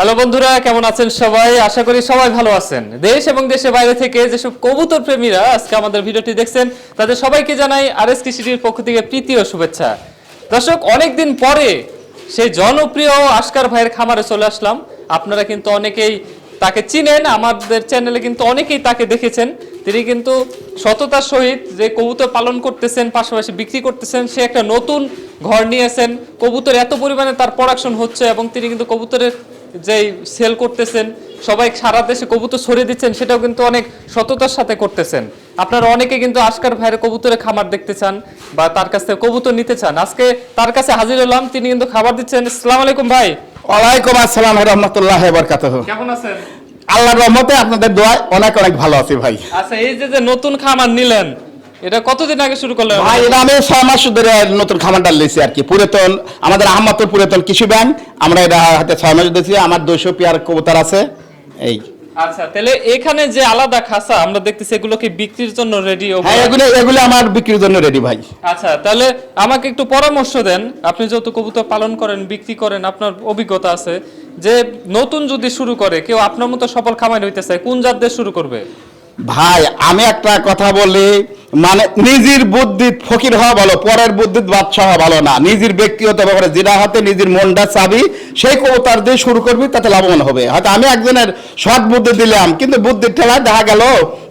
Hello বন্ধুরা, কেমন আছেন সবাই? আশা করি সবাই ভালো আছেন। দেশ এবং দেশের বাইরে থেকে যেসব কবুতর প্রেমীরা আজকে আমাদের ভিডিওটি দেখছেন, তাদের সবাইকে জানাই আর এস কৃষিটির পক্ষ থেকে প্রীতি ও শুভেচ্ছা। দর্শক, অনেকদিন পরে সেই জনপ্রিয় আশকার ভাইয়ের খামারে চলে আসলাম। আপনারা কিন্তু অনেকেই তাকে চিনেন, আমাদের চ্যানেলে কিন্তু অনেকেই তাকে দেখেছেন। তিনি কিন্তু সততার সহিত যে কবুতর পালন করতেছেন, পাশাপাশি বিক্রি করতেছেন, সে একটা নতুন ঘর নিয়েছেন। কবুতর এত পরিমাণে তার প্রোডাকশন হচ্ছে এবং তিনি কিন্তু কবুতরের যেই সেল করতেছেন সবাই সারা দেশে কবুতর ছড়িয়ে দিচ্ছেন সেটাও কিন্তু অনেক সততার সাথে করতেছেন। আপনারা অনেকে কিন্তু আজকার ভাইয়ের কবুতরের খামার দেখতে চান বা তার কাছ থেকে কবুতর নিতে চান। আজকে তার কাছে হাজির হলাম তিনি কিন্তু খাবার দিচ্ছেন। আসসালামু আলাইকুম ভাই। ওয়ালাইকুম আসসালাম রহমতুল্লাহ বরকাত কেমন আছেন? আল্লাহর রহমতে আপনাদের দোয়ায় অনেক অনেক ভালো আছি ভাই। আচ্ছা এই যে যে নতুন খামার নিলেন এটা কতদিন আগে শুরু করলেন ভাই এটা আমি ছয় মাস ধরে নতুন খামারটা লিছি আর কি। পুরাতন আমাদের আহমদপুর পুরাতন কৃষি ব্যাংক। আমরা এটা হাতে ছয় মাস দিয়েছি আমার দুশো পেয়ার কবুতর আছে। এই। আচ্ছা তাহলে এখানে যে আলাদা খাসা আমরা দেখতেছি এগুলো কি বিক্রির জন্য রেডি হ্যাঁ এগুলো এগুলো আমার বিক্রির জন্য রেডি ভাই। আচ্ছা তাহলে আমাকে একটু পরামর্শ দেন। আপনি যেহেতু কবুতর পালন করেন বিক্রি করেন আপনার অভিজ্ঞতা আছে। যে নতুন যদি শুরু করে কেউ আপনার মতো সফল খামার হইতে চায় কোন জাত দিয়ে শুরু করবে? ভাই, আমি একটা কথা বলি মানে নিজের বুদ্ধি ফকির হওয়া ভালো, পরের বুদ্ধি বাদশাহ হওয়া ভালো না। নিজের ব্যক্তিগত ব্যাপারে যেটা হাতে, নিজের মনটা চাবি, সেই কবুতর দিয়ে শুরু করবি, তাতে লাভবান হবে। হয়তো আমি একজনের সৎ বুদ্ধি দিলাম, কিন্তু বুদ্ধির ঠেলায় দেখা গেল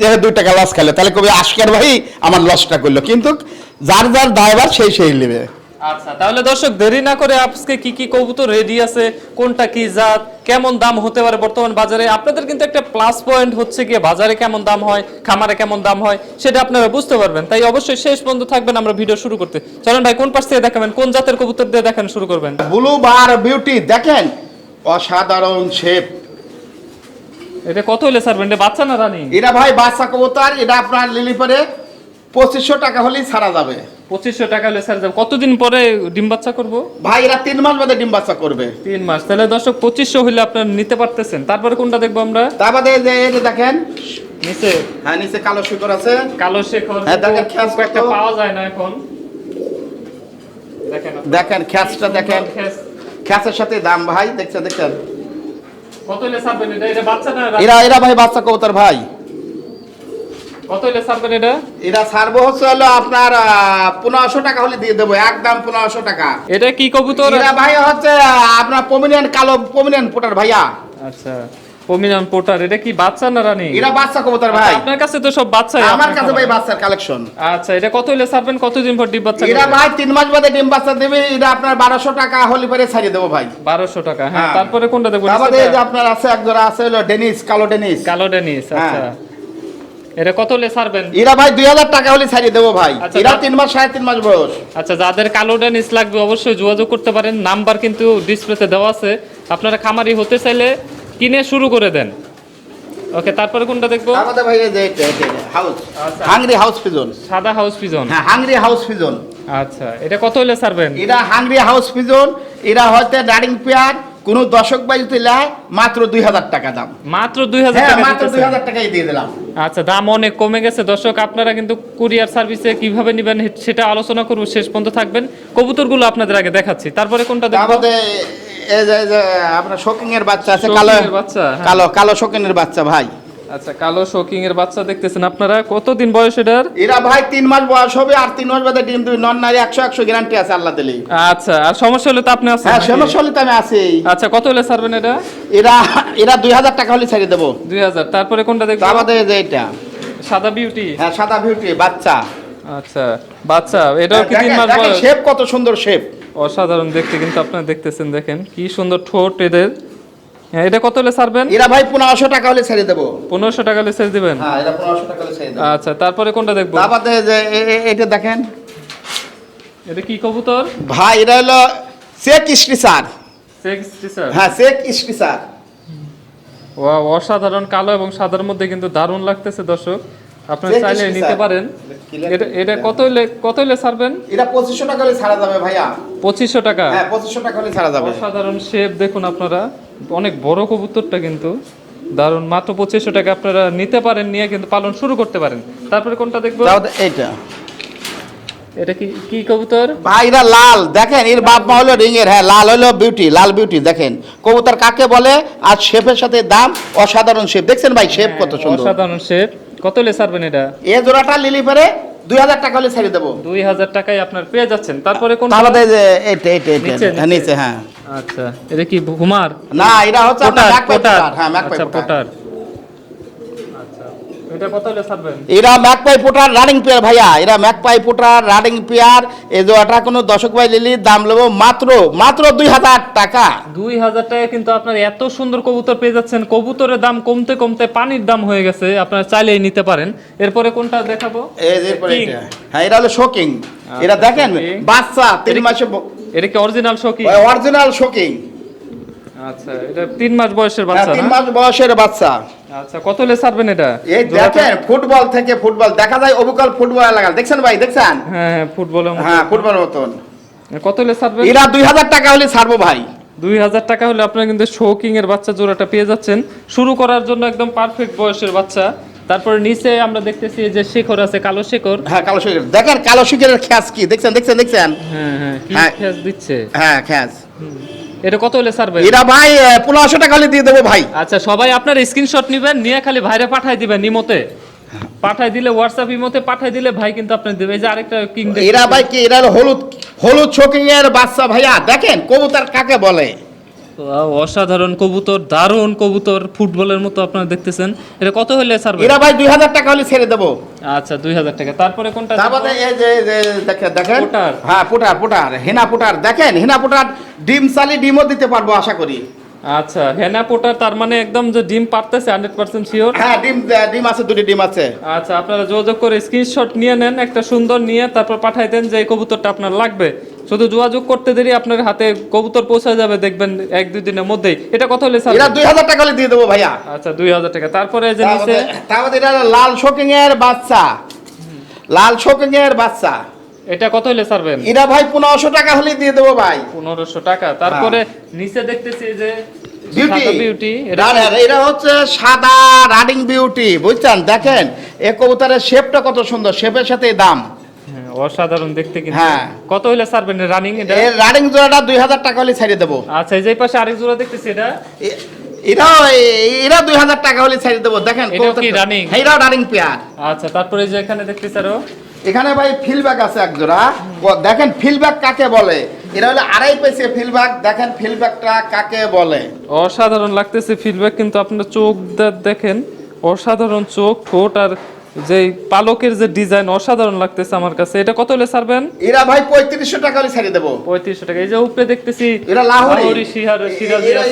যে দুই টাকা লস খেলে। তাহলে কবি আশকের ভাই আমার লসটা করল। কিন্তু যার যার ড্রাইভার সেই সেই নেবে। আচ্ছা তাহলে দর্শক দেরি না করে আজকে কি কি কবুতর রেডি আছে কোনটা কি জাত কেমন দাম হতে পারে বর্তমান বাজারে? আপনাদের কিন্তু একটা প্লাস পয়েন্ট হচ্ছে গিয়ে বাজারে কেমন দাম হয় খামারে কেমন দাম হয় সেটা আপনারা বুঝতে পারবেন। তাই অবশ্যই শেষ পর্যন্ত থাকবেন আমরা ভিডিও শুরু করতে। চলেন ভাই কোন পাশ থেকে দেখাবেন? কোন জাতের কবুতর দিয়ে দেখান শুরু করবেন। ব্লু বার বিউটি দেখেন অসাধারণ শেপ এটা কত হলে স্যার বাচ্চা না রানি? এটা ভাই বাচ্চা কবুতর এটা আপনার লিলি পরে পঁচিশশো টাকা হলেই ছাড়া যাবে। পঁচিশশো টাকা হলে ছাড় যাবে। কতদিন পরে ডিম বাচ্চা করব? ভাই এরা তিন মাস বাদে ডিম বাচ্চা করবে। তিন মাস। তাহলে দর্শক পঁচিশশো হলে আপনার নিতে পারতেছেন। তারপরে কোনটা দেখব আমরা? তার বাদে যে এটা দেখেন। নিচে। হ্যাঁ নিচে কালো শিকড় আছে। কালো শেখর হ্যাঁ, দেখেন খ্যাস একটা পাওয়া যায় না এখন। দেখেন। দেখেন খ্যাসটা দেখেন। খ্যাসের সাথে দাম ভাই দেখছেন দেখছেন। কত হলে ছাড়বেন? এটা এটা বাচ্চা না এরা এরা ভাই বাচ্চা কবুতর ভাই। কত ছাড়বেন এটা? সার্ভ হচ্ছে হলো আপনার পনেরোশো টাকা হলে দিয়ে দেবো একদম পনেরোশো টাকা। এটা কি কবুতর? এরা ভাই হচ্ছে আপনার পমিনিয়ান কালো পমিনিয়ান পোটার ভাইয়া। আচ্ছা পোটার এটা কি বাচ্চা না রানী? এরা বাচ্চা কবুতর ভাই। আপনার কাছে তো সব বাচ্চা আমার কাছে ভাই বাচ্চার কালেকশন আচ্ছা এটা কত হলে ছাড়বেন কতদিন পর ডিম বাচ্চা এরা ভাই তিন মাস বাদে ডিম বাচ্চা দেবে এটা আপনার বারোশো টাকা হলে পরে ছাড়িয়ে দেবো ভাই। বারোশো টাকা হ্যাঁ হ্যাঁ। তারপরে কোনটা দেখব আমাদের যে আপনার আছে এক জোড়া আছে হলো ডেনিস কালো ডেনিস। কালো ডেনিস আচ্ছা। হ্যাঁ। এটা কত হলে ছাড়বেন? এরা ভাই দুই হাজার টাকা হলে ছাড়িয়ে দেবো ভাই। আচ্ছা, এরা তিন মাস সাড়ে তিন মাস বয়স। আচ্ছা যাদের কালো ডেনিস লাগবে অবশ্যই যোগাযোগ করতে পারেন। নাম্বার কিন্তু ডিসপ্লেতে দেওয়া আছে। আপনারা খামারি হতে চাইলে কিনে শুরু করে দেন। ওকে তারপরে কোনটা দেখব? আমাদের ভাই হাউস আচ্ছা। হাংরি হাউস পিজন সাদা হাউস পিজন হ্যাঁ হাংরি হাউস পিজন আচ্ছা এটা কত হলে ছাড়বেন? এরা হাংরি হাউস পিজন এরা হয়তো ডারিং পেয়ার কোন দশক তুলে মাত্র দুই হাজার টাকা দাম। মাত্র দুই হাজার হ্যাঁ টাকা মাত্র দুই হাজার টাকাই দিয়ে দিলাম। আচ্ছা দাম অনেক কমে গেছে। দর্শক আপনারা কিন্তু কুরিয়ার সার্ভিসে কীভাবে নেবেন সেটা আলোচনা করব। শেষ পর্যন্ত থাকবেন। কবুতরগুলো আপনাদের আগে দেখাচ্ছি। তারপরে কোনটা আমাদের এই যে আপনার শোকিং এর বাচ্চা আছে কালো বাচ্চা, হ্যাঁ। কালো কালো শোকিং এর বাচ্চা ভাই। আচ্ছা কালো শোকিং এর বাচ্চা দেখতেছেন আপনারা। কতদিন বয়স এটার? এরা ভাই তিন মাস বয়স হবে আর তিন মাস বাদে ডিম দুই নন নারী একশো একশো গ্যারান্টি আছে আল্লাহ দিলেই আচ্ছা আর সমস্যা হলে তো আপনি আছেন হ্যাঁ সমস্যা হলে তো আমি আছি। আচ্ছা কত হলে ছাড়বেন এটা? এরা এরা দুই হাজার টাকা হলে ছাড়িয়ে দেবো। দুই হাজার। তারপরে কোনটা দেখব? আমাদের যে এটা। সাদা বিউটি হ্যাঁ সাদা বিউটি বাচ্চা। আচ্ছা বাচ্চা এটাও কি তিন মাস বয়স? শেপ কত সুন্দর শেপ অসাধারণ দেখতে কিন্তু আপনারা দেখতেছেন দেখেন। কি সুন্দর ঠোঁট এদের। হ্যাঁ, এটা কত হলে ছাড়বেন? এরা ভাই পনেরোশো টাকা হলে ছাড়িয়ে দেবো। পনেরোশো টাকা হলে ছেড়ে দিবেন? হ্যাঁ এরা পনেরোশো টাকা হলে ছাড়িয়ে দেবো। আচ্ছা তারপরে কোনটা দেখব? তারপরে যে এটা দেখেন। এটা কি কবুতর? ভাই এরা হলো শেখ স্টিসার টিচার হ্যাঁ শেখ স্টিসার ওয়াও অসাধারণ কালো এবং সাদার মধ্যে কিন্তু দারুণ লাগতেছে দর্শক। আপনারা চাইলে নিতে পারেন। এটা এটা কত হলে কত হলে ছাড়বেন? এটা পঁচিশশো টাকা হলে ছাড়া যাবে ভাইয়া। পঁচিশশো টাকা? হ্যাঁ পঁচিশশো টাকা হলে ছাড়া যাবে। অসাধারণ শেপ দেখুন আপনারা। অনেক বড় কবুতরটা কিন্তু দারুণ। মাত্র পঁচিশশো টাকা আপনারা নিতে পারেন নিয়ে কিন্তু পালন শুরু করতে পারেন। তারপরে কোনটা দেখব? এইটা। এটা কি কি কবুতর? ভাই এরা লাল। দেখেন এর বাপ মা হলো রিং এর হ্যাঁ লাল হলো বিউটি লাল বিউটি দেখেন। কবুতর কাকে বলে? আর শেপের সাথে দাম? অসাধারণ শেপ। দেখছেন ভাই শেপ কত সুন্দর। অসাধারণ শেপ। কত ছাড়বেন এটা? এ জোড়াটা লিলি পরে? দুই হাজার টাকা হলে ছেড়ে দেবো। দুই হাজার টাকায় আপনার পেয়ে যাচ্ছেন। তারপরে কোন এই যে এইটা এইটা এইটা নিচে, হ্যাঁ, আচ্ছা এটা কি ঘুমার? না এটা হচ্ছে আপনার ম্যাক পোটার। হ্যাঁ ম্যাকপাই আচ্ছা পোটার পোটার আচ্ছা এটা কত হলে ছাড়বেন এরা ম্যাকপাই পোটার রানিং পেয়ার ভাইয়া এরা ম্যাকপাই পোটার রানিং পেয়ার। এই জোড়াটা কোনো দশক ভাই লিলি দাম নেব মাত্র মাত্র দুই হাজার টাকা। দুই হাজার টাকা কিন্তু আপনার এত সুন্দর কবুতর পেয়ে যাচ্ছেন। কবুতরের দাম কমতে কমতে পানির দাম হয়ে গেছে আপনারা চাইলেই নিতে পারেন। এরপরে কোনটা দেখাবো। হ্যাঁ এটা হলো শোকিং এরা আচ্ছা, দেখেন বাচ্চা তিন মাসে এটা কি অরিজিনাল শোকি অরিজিনাল শোকিং আচ্ছা এটা মাস বয়সের বাচ্চা তিন মাস বয়সের বাচ্চা। আচ্ছা কত ছাড়বেন এটা? এই জোড়াটা? দেখেন ফুটবল থেকে ফুটবল দেখা যায় অবিকল ফুটবল লাগাল দেখছেন ভাই দেখছেন? হ্যাঁ হ্যাঁ ফুটবলের মতো। হ্যাঁ মতন। কত হলে ছাড়বেন? এরা টাকা হলে ছাড়বো ভাই। দুই হাজার টাকা হলে আপনারা কিন্তু শৌকিং এর বাচ্চা জোড়াটা পেয়ে যাচ্ছেন। শুরু করার জন্য একদম পারফেক্ট বয়সের বাচ্চা। তারপরে নিচে আমরা দেখতেছি যে শেখর আছে কালো শেখর। হ্যাঁ কালো শিখের। দেখেন কালো শিখের খ্যাস কি? দেখছেন দেখছেন দেখছেন? হ্যাঁ হ্যাঁ হ্যাঁ। দিচ্ছে? হ্যাঁ খ্যাস। এটা কত হলে ছাড়বে এরা ভাই পনেরোশো টাকা হলে দিয়ে দেবো ভাই। আচ্ছা সবাই আপনার স্ক্রিনশট নেবেন নিয়ে খালি ভাইরে পাঠাই দিবেন ইমোতে পাঠাই দিলে হোয়াটসঅ্যাপ ইমোতে পাঠাই দিলে ভাই কিন্তু আপনি দেবে। এই যে আরেকটা কিং এরা ভাই কি এরা হলুদ হলুদ শোকিং এর বাচ্চা ভাইয়া? দেখেন কবুতর কাকে বলে? অসাধারণ কবুতর দারুণ কবুতর ফুটবলের মতো আপনারা দেখতেছেন। এটা কত হলে ছাড়বে এরা ভাই দুই হাজার টাকা হলে ছেড়ে দেবো। আচ্ছা দুই হাজার টাকা। তারপরে কোনটা তারপরে এই যে দেখেন দেখেন। হ্যাঁ পুটার পুটার হেনা পুটার। দেখেন হেনা পুটার ডিম চালি ডিমও দিতে পারব আশা করি। আচ্ছা হেনা পোটার তার মানে একদম যে ডিম পারতেছে হান্ড্রেড পার্সেন্ট শিওর হ্যাঁ ডিম ডিম আছে দুটি ডিম আছে। আচ্ছা আপনারা যোগাযোগ করে স্ক্রিনশট নিয়ে নেন একটা সুন্দর নিয়ে তারপর পাঠাই দেন যে এই কবুতরটা আপনার লাগবে। শুধু যোগাযোগ করতে দেরি আপনার হাতে কবুতর পৌঁছে যাবে দেখবেন এক দুই দিনের মধ্যেই। এটা কত হলে এরা ছাড়বেন? দুই হাজার টাকা হলে দিয়ে দেবো ভাইয়া। আচ্ছা দুই হাজার টাকা। তারপরে এই যে নিচে তারপরে এটা লাল শোকিং এর বাচ্চা লাল শোকিং এর বাচ্চা। এটা কত হলে ছাড়বেন এরা ভাই পনেরোশো টাকা হলে দিয়ে দেবো ভাই। পনেরোশো টাকা। তারপরে নিচে দেখতেছি যে বিউটি বিউটি এটা হচ্ছে সাদা রানিং বিউটি বুঝছেন? দেখেন এ কবুতরের শেপটা কত সুন্দর শেপের সাথে দাম। হ্যাঁ, অসাধারণ দেখতে কিন্তু। হ্যাঁ। কত হলে ছাড়বেন রানিং এটা? এর রানিং জোড়াটা দুই হাজার টাকা হলে ছাড়িয়ে দেবো। আচ্ছা এই যে পাশে আরেক জোড়া দেখতেছি এটা? এরা দুই হাজার টাকা হলে ছাড়িয়ে দেবো। দেখেন এটাও কি running? হ্যাঁ, রানিং পেয়ার আচ্ছা তারপরে যে এখানে দেখতেছি আরও। এখানে ভাই ফিলব্যাক আছে এক জোড়া। দেখেন ফিলব্যাক কাকে বলে? এরা হলো আড়াই পেছে ফিলব্যাক দেখেন ফিলব্যাকটা কাকে বলে? অসাধারণ লাগতেছে ফিডব্যাক কিন্তু আপনার চোখ দেখেন অসাধারণ চোখ ঠোঁট আর যে পালকের যে ডিজাইন অসাধারণ লাগতেছে আমার কাছে। এটা কত হলে ছাড়বেন এরা ভাই পঁয়ত্রিশশো টাকা হলে ছাড়িয়ে দেবো। পঁয়ত্রিশশো টাকা। এই যে উপরে দেখতেছি এরা লাহোরি।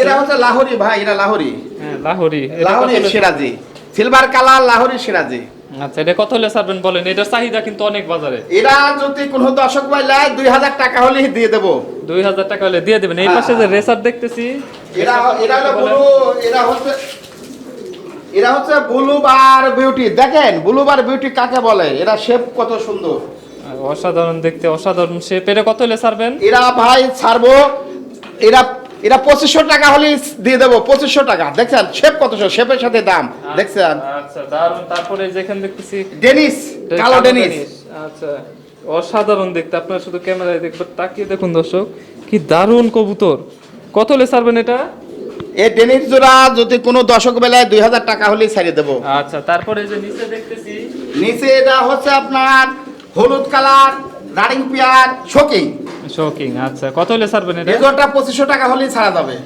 এরা হচ্ছে লাহোরি ভাই এরা লাহোরি। হ্যাঁ লাহোরি। লাহোরি সিরাজি। Silver colour Lahori Siraji. আচ্ছা এটা কত হলে ছাড়বেন বলেন? এটার চাহিদা কিন্তু অনেক বাজারে। এরা যদি কোনো দর্শক ভাই লাই দুই হাজার টাকা হলে দিয়ে দেবো। দুই হাজার টাকা হলে দিয়ে দেবেন। এই পাশে যে রেসার দেখতেছি এরা এরা হলো ব্লু এরা হচ্ছে এরা হচ্ছে ব্লুবার বিউটি। দেখেন ব্লুবার বিউটি কাকে বলে? এরা শেপ কত সুন্দর। অসাধারণ দেখতে অসাধারণ শেপ এটা কত হলে ছাড়বেন? এরা ভাই ছাড়বো। এরা এরা পঁচিশশো টাকা হলে দিয়ে দেবো পঁচিশশো টাকা। দেখছেন শেপ কত শেপের সাথে দাম। দেখছেন? আচ্ছা তারপরে যেখানে দেখতেছি ডেনিস এটা কালো ডেনিস। আচ্ছা। অসাধারণ দেখতে আপনারা শুধু ক্যামেরায় দেখবেন তাকিয়ে দেখুন দর্শক কি দারুণ কবুতর। কত হলে ছাড়বেন এটা? এই ডেনিস জোড়া যদি কোনো দশক বেলায় দুই হাজার টাকা হলেই ছাড়িয়ে দেবো। আচ্ছা তারপরে যে নিচে দেখতেছি নিচে এটা হচ্ছে আপনার হলুদ colour running pair shocking shocking আচ্ছা। কত হলে ছাড়বেন এটা? জোড়াটা পঁচিশশো টাকা হলেই ছাড়া যাবে।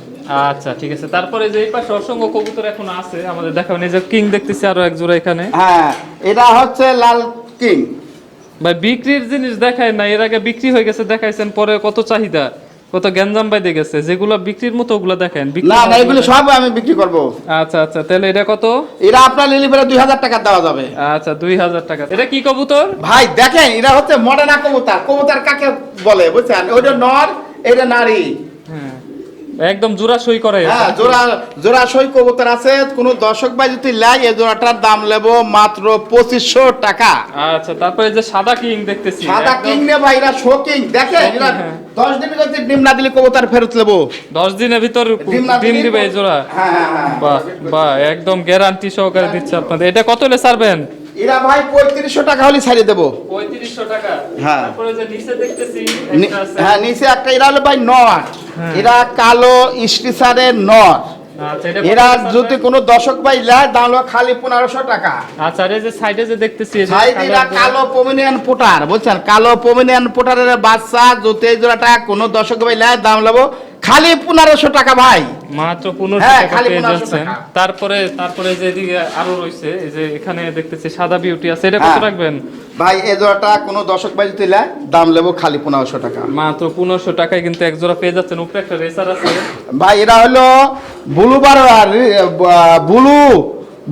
আচ্ছা ঠিক আছে। তারপরে যে এই পাশে অসংখ্য কবুতর এখন আছে আমাদের দেখাবেন। এই যে কিং দেখতেছি আরও এক জোড়া এখানে। হ্যাঁ এটা হচ্ছে লাল কিং ভাই বিক্রির জিনিস দেখায় না এর আগে বিক্রি হয়ে গেছে দেখাইছেন পরে কত চাহিদা? কত গ্যাঞ্জাম বাইদে গেছে যেগুলো বিক্রির মতো ওগুলো দেখেন না না এগুলো সব আমি বিক্রি করব। আচ্ছা আচ্ছা তাহলে এটা কত? এরা আপনার লিলি বেড়ে দুই হাজার টাকা দেওয়া যাবে। আচ্ছা দুই হাজার টাকা। এটা কি কবুতর? ভাই দেখেন এরা হচ্ছে মডার্ন কবুতর। কবুতর কাকে বলে বুঝছেন? ওইটা নর এটা নারী। হ্যাঁ। একদম জোড়া সই করে। হ্যাঁ জোড়া জোড়া সই কবুতর আছে। কোন দর্শক ভাই যদি লাই এই জোড়াটার দাম নেব মাত্র পঁচিশশো টাকা। আচ্ছা তারপরে যে সাদা কিং দেখতেছি সাদা কিং নে ভাই এরা শো কিং। দেখেন এরা হ্যাঁ। দশ দিনের যদি ডিম না দিলে কবুতর ফেরত নেব। দশ দিনের ভিতর ডিম না দিবে এই জোড়া? হ্যাঁ হ্যাঁ বাহ বাহ একদম গ্যারান্টি সহকারে দিচ্ছে আপনাদের। এটা কত হলে ছাড়বেন? এরা ভাই পঁয়ত্রিশশো টাকা হলে ছাড়িয়ে দেবো। পঁয়ত্রিশশো টাকা। হ্যাঁ। তারপরে যে নিচে দেখতেছি একটা আছে। হ্যাঁ নিচে একটা এরা হলো ভাই নর হ্যাঁ। এরা কালো স্টিচারের নর। আচ্ছা এরা যদি? কোনো দশক ভাই নেয় দাম খালি পনেরোশো টাকা। আচ্ছা এই যে সাইডে যে দেখতেছি কালো পমিনিয়ান পোটার বুঝছেন? কালো পমিনিয়ান পোটারের বাচ্চা যদি এই জোড়াটা কোনো দশক ভাই নেয় দাম নেব খালি পনেরোশো টাকা ভাই। মাত্র পনেরোশো হ্যাঁ, টাকা পেয়ে যাচ্ছেন। তারপরে তারপরে যে এদিকে আরও রয়েছে এই যে এখানে দেখতেছি সাদা বিউটি আছে। এটা কত হ্যাঁ। রাখবেন? ভাই এ জোড়াটা কোনো দশক ভাই যদি দাম নেব খালি পনেরোশো টাকা। মাত্র পনেরোশো টাকায় কিন্তু এক জোড়া পেয়ে যাচ্ছেন। উপরে একটা রেসার আছে। ভাই এরা হলো ব্লুবার ব্লু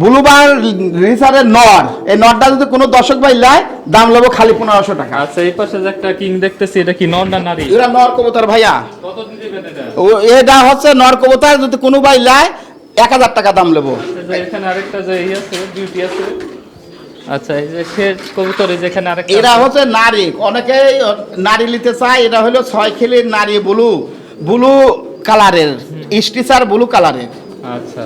ব্লুবার রিসারের নর। এই নরটা যদি কোনো দর্শক ভাই নেয় দাম নেব খালি পনেরোশো টাকা। আচ্ছা এই পাশে যে একটা কিং দেখতেছি এটা কি নন না নারী? এরা নর কবুতর ভাইয়া। ও এটা হচ্ছে নর কবুতর যদি কোনো ভাই নেয় এক হাজার টাকা দাম নেব। আচ্ছা, এখানে আরেকটা যে ই আছে বিউটি আছে আচ্ছা এই যে শেষ কবুতর এই যে এখানে আরেকটা এরা হচ্ছে নারী। অনেকেই নারী নিতে চায় এটা হলো ছয় খেলির নারী ব্লু ব্লু কালারের স্টিচার ব্লু কালারের। আচ্ছা।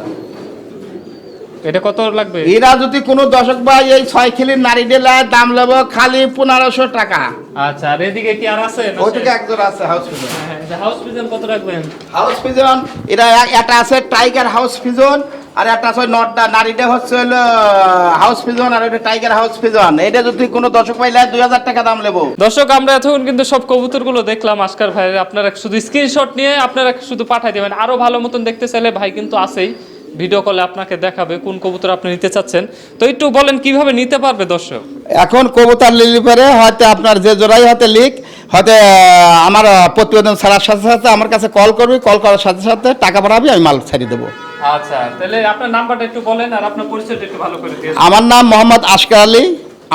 এটা কত লাগবে? এরা যদি কোনো দর্শক ভাই এই ছয় খেলির নারী দিলে দাম নেব খালি পনেরোশো টাকা। আচ্ছা আর এদিকে কি আর আছে? না ওইদিকে একজন আছে হাউস পিজন হাউস পিজন কত রাখবেন? হাউস পিজন এটা একটা আছে টাইগার হাউস পিজন আর একটা আছে নটটা নারীটা হচ্ছে হলো হাউস পিজন আর এটা টাইগার হাউস পিজন এটা যদি কোনো দর্শক ভাই নেয় দুই হাজার টাকা দাম নেব। দর্শক আমরা এতক্ষণ কিন্তু সব কবুতরগুলো দেখলাম আজকার ভাইয়ের আপনারা শুধু স্ক্রিনশট নিয়ে আপনারা শুধু পাঠাই দেবেন। আরও ভালো মতন দেখতে চাইলে ভাই কিন্তু আছেই। ভিডিও কলে আপনাকে দেখাবে কোন কবুতর আপনি নিতে চাচ্ছেন। তো একটু বলেন কীভাবে নিতে পারবে দর্শক? এখন কবুতর লিলি পরে হয়তো আপনার যে জোড়াই হয়তো লিক হয়তো আমার প্রতিবেদন ছাড়ার সাথে সাথে আমার কাছে কল করবি কল করার সাথে সাথে টাকা পাঠাবি আমি মাল ছাড়িয়ে দেবো। আচ্ছা আপনার আমার নাম মোহাম্মদ আশকার আলী।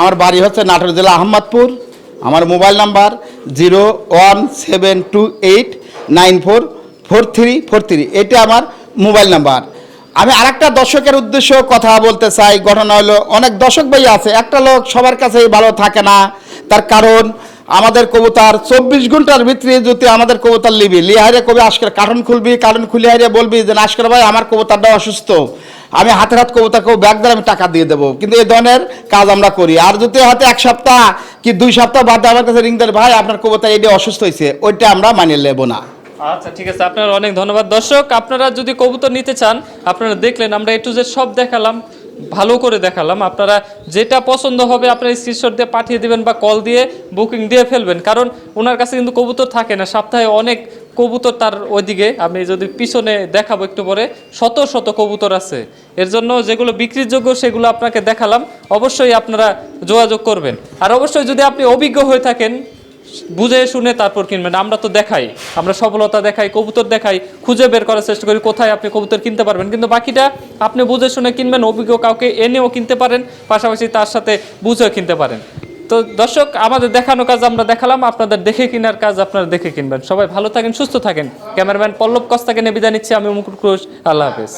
আমার বাড়ি হচ্ছে নাটোর জেলা আহমদপুর। আমার mobile number zero one seven two eight nine four four three four three. এটা আমার মোবাইল নাম্বার। আমি আরেকটা দর্শকের উদ্দেশ্য কথা বলতে চাই। ঘটনা হলো, অনেক দর্শক ভাই আছে, একটা লোক সবার কাছেই ভালো থাকে না। তার কারণ আমাদের কবুতার চব্বিশ ঘণ্টার ভিতরে যদি আমাদের কবুতার লিবি লিহারে কবি, আজকের কার্টন খুলবি কার্টন খুলে হারিয়ে বলবি যে আজকের ভাই, আমার কবুতারটা অসুস্থ। আমি হাতের হাত কবুতাকেও ব্যাগ দিয়ে আমি টাকা দিয়ে দেবো। কিন্তু এই ধরনের কাজ আমরা করি। আর যদি হয়তো এক সপ্তাহ কি দুই সপ্তাহ বাদ আমার কাছে রিং দেয়, ভাই, আপনার কবুতার এটি অসুস্থ হয়েছে, ওইটা আমরা মানিয়ে নেব না। আচ্ছা ঠিক আছে। আপনার অনেক ধন্যবাদ। দর্শক, আপনারা যদি কবুতর নিতে চান, আপনারা দেখলেন, আমরা এ টু জেড সব দেখালাম। ভালো করে দেখালাম। আপনারা যেটা পছন্দ হবে আপনারা স্ক্রিনশট দিয়ে পাঠিয়ে দেবেন বা কল দিয়ে বুকিং দিয়ে ফেলবেন। কারণ ওনার কাছে কিন্তু কবুতর থাকে না। সপ্তাহে অনেক কবুতর তার ওইদিকে। আমি যদি পিছনে দেখাবো একটু পরে, শত শত কবুতর আছে। এর জন্য যেগুলো বিক্রির যোগ্য সেগুলো আপনাকে দেখালাম। অবশ্যই আপনারা যোগাযোগ করবেন। আর অবশ্যই যদি আপনি অভিজ্ঞ হয়ে থাকেন বুঝে শুনে তারপর কিনবেন। আমরা তো দেখাই, আমরা সফলতা দেখাই, কবুতর দেখাই, খুঁজে বের করার চেষ্টা করি কোথায় আপনি কবুতর কিনতে পারবেন। কিন্তু বাকিটা আপনি বুঝে শুনে কিনবেন, অভিজ্ঞ কাউকে এনেও কিনতে পারেন, পাশাপাশি তার সাথে বুঝেও কিনতে পারেন। তো দর্শক, আমাদের দেখানো কাজ আমরা দেখালাম, আপনাদের দেখে কেনার কাজ আপনারা দেখে কিনবেন। সবাই ভালো থাকেন, সুস্থ থাকেন। ক্যামেরাম্যান পল্লব কস্তাকে নিয়ে বিদায় নিচ্ছি, আমি মুকুট ঘোষ, আল্লাহ হাফেজ।